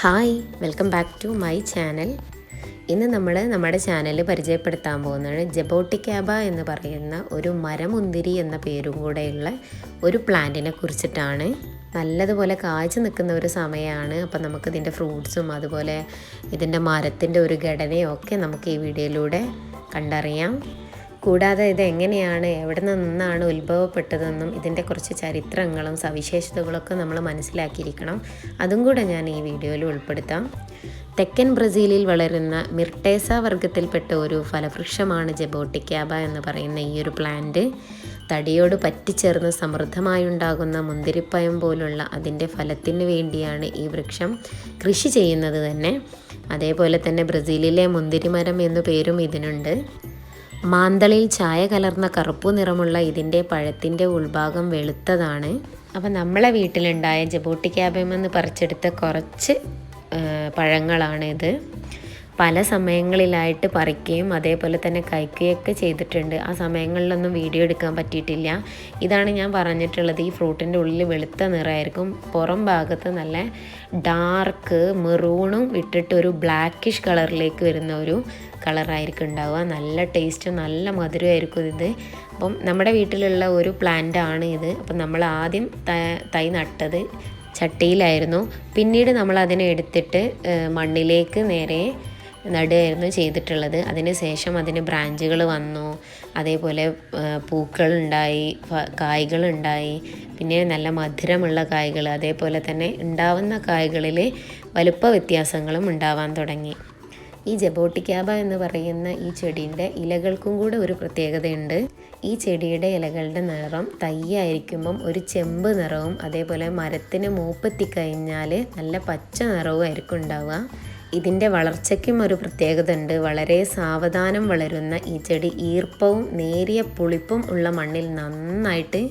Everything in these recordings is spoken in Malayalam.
Hi welcome back to my channel. ഇന്ന് നമ്മൾ നമ്മുടെ ചാനലിൽ പരിചയപ്പെടുത്താൻ പോകുന്നത് ജബോട്ടിക്കാബ എന്ന് പറയുന്ന ഒരു മരമുന്തിരി എന്ന പേരും കൂടെയുള്ള ഒരു പ്ലാന്റിനെ കുറിച്ചിട്ടാണ്. നല്ലതുപോലെ കാഴ്ച നിൽക്കുന്ന ഒരു സമയമാണ്. അപ്പം നമുക്കിതിന്റെ ഫ്രൂട്ട്സും അതുപോലെ ഇതിന്റെ മരത്തിന്റെ ഒരു ഘടനയും ഒക്കെ നമുക്ക് ഈ വീഡിയോയിലൂടെ കണ്ടറിയാം. കൂടാതെ ഇത് എങ്ങനെയാണ് എവിടെ നിന്നാണ് ഉത്ഭവപ്പെട്ടതെന്നും ഇതിന്റെ കുറച്ച് ചരിത്രങ്ങളും സവിശേഷതകളൊക്കെ നമ്മൾ മനസ്സിലാക്കിയിരിക്കണം. അതും കൂടെ ഞാൻ ഈ വീഡിയോയിൽ ഉൾപ്പെടുത്താം. തെക്കൻ ബ്രസീലിൽ വളരുന്ന മിർട്ടേസ വർഗത്തിൽപ്പെട്ട ഒരു ഫലവൃക്ഷമാണ് ജബോട്ടിക്കാബ എന്ന് പറയുന്ന ഈ ഒരു പ്ലാന്റ്. തടിയോട് പറ്റിച്ചേർന്ന് സമൃദ്ധമായി ഉണ്ടാകുന്ന മുന്തിരിപ്പയം പോലുള്ള അതിന്റെ ഫലത്തിന് വേണ്ടിയാണ് ഈ വൃക്ഷം കൃഷി ചെയ്യുന്നത് തന്നെ. അതേപോലെ തന്നെ ബ്രസീലിലെ മുന്തിരിമരം എന്നു പേരും ഇതിനുണ്ട്. മാന്തളിൽ ചായ കലർന്ന കറുപ്പു നിറമുള്ള ഇതിന്റെ പഴത്തിന്റെ ഉൾഭാഗം വെളുത്തതാണ്. അപ്പം നമ്മളെ വീട്ടിലുണ്ടായ ജബൂട്ടി എന്ന് പറിച്ചെടുത്ത കുറച്ച് പഴങ്ങളാണിത്. പല സമയങ്ങളിലായിട്ട് പറിക്കുകയും അതേപോലെ തന്നെ കഴിക്കുകയൊക്കെ ചെയ്തിട്ടുണ്ട്. ആ സമയങ്ങളിലൊന്നും വീഡിയോ എടുക്കാൻ പറ്റിയിട്ടില്ല. ഇതാണ് ഞാൻ പറഞ്ഞിട്ടുള്ളത്. ഈ ഫ്രൂട്ടിന്റെ ഉള്ളിൽ വെളുത്ത നിറമായിരിക്കും. പുറം ഭാഗത്ത് നല്ല ഡാർക്ക് മെറൂണും വിട്ടിട്ട് ഒരു ബ്ലാക്കിഷ് കളറിലേക്ക് വരുന്ന ഒരു കളറായിരിക്കും ഉണ്ടാവുക. നല്ല ടേസ്റ്റ് നല്ല മധുരമായിരിക്കും ഇത്. അപ്പം നമ്മുടെ വീട്ടിലുള്ള ഒരു പ്ലാന്റ് ആണ് ഇത്. അപ്പം നമ്മൾ ആദ്യം തൈ നട്ടത് ചട്ടിയിലായിരുന്നു. പിന്നീട് നമ്മൾ അതിനെ എടുത്തിട്ട് മണ്ണിലേക്ക് നേരെ നടുകയായിരുന്നു ചെയ്തിട്ടുള്ളത്. അതിന് ശേഷം അതിന് ബ്രാഞ്ചുകൾ വന്നു. അതേപോലെ പൂക്കളുണ്ടായി കായ്കളുണ്ടായി. പിന്നെ നല്ല മധുരമുള്ള കായ്കൾ അതേപോലെ തന്നെ ഉണ്ടാവുന്ന കായ്കളിൽ വലുപ്പ വ്യത്യാസങ്ങളും ഉണ്ടാവാൻ തുടങ്ങി. ഈ ജബോട്ടിക്കാബ എന്ന് പറയുന്ന ഈ ചെടീന്റെ ഇലകൾക്കും കൂടെ ഒരു പ്രത്യേകതയുണ്ട്. ഈ ചെടിയുടെ ഇലകളുടെ നിറം തയ്യായിരിക്കുമ്പം ഒരു ചെമ്പ് നിറവും അതേപോലെ മരത്തിന് മൂപ്പെത്തിക്കഴിഞ്ഞാൽ നല്ല പച്ച നിറവും ആയിരിക്കും ഉണ്ടാവുക. ഇതിന്റെ വളർച്ചയ്ക്കും ഒരു പ്രത്യേകത ഉണ്ട് വളരെ സാവധാനം വളരുന്ന ഈ ചെടി ഈർപ്പവും നേരിയ പുളിപ്പും ഉള്ള മണ്ണിൽ നന്നായിട്ട്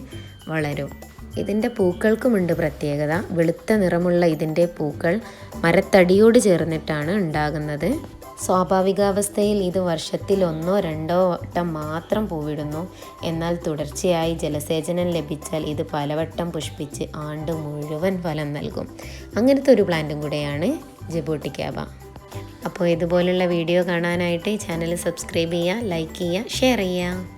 വളരും. ഇതിന്റെ പൂക്കൾക്കുമുണ്ട് പ്രത്യേകത. വെളുത്ത നിറമുള്ള ഇതിന്റെ പൂക്കൾ മരത്തടിയോട് ചേർന്നിട്ടാണ് ഉണ്ടാകുന്നത്. സ്വാഭാവികാവസ്ഥയിൽ ഇത് വർഷത്തിൽ ഒന്നോ രണ്ടോ വട്ടം മാത്രം പൂവിടുന്നു. എന്നാൽ തുടർച്ചയായി ജലസേചനം ലഭിച്ചാൽ ഇത് പലവട്ടം പുഷ്പിച്ച് ആണ്ട് മുഴുവൻ ഫലം നൽകും. അങ്ങനത്തെ ഒരു പ്ലാന്റും കൂടെയാണ് ജബൂട്ടിക്കാബ അപ്പോൾ ഇതുപോലുള്ള വീഡിയോ കാണാനായിട്ട് ചാനൽ സബ്സ്ക്രൈബ് ചെയ്യുക ലൈക്ക് ചെയ്യുക ഷെയർ ചെയ്യുക.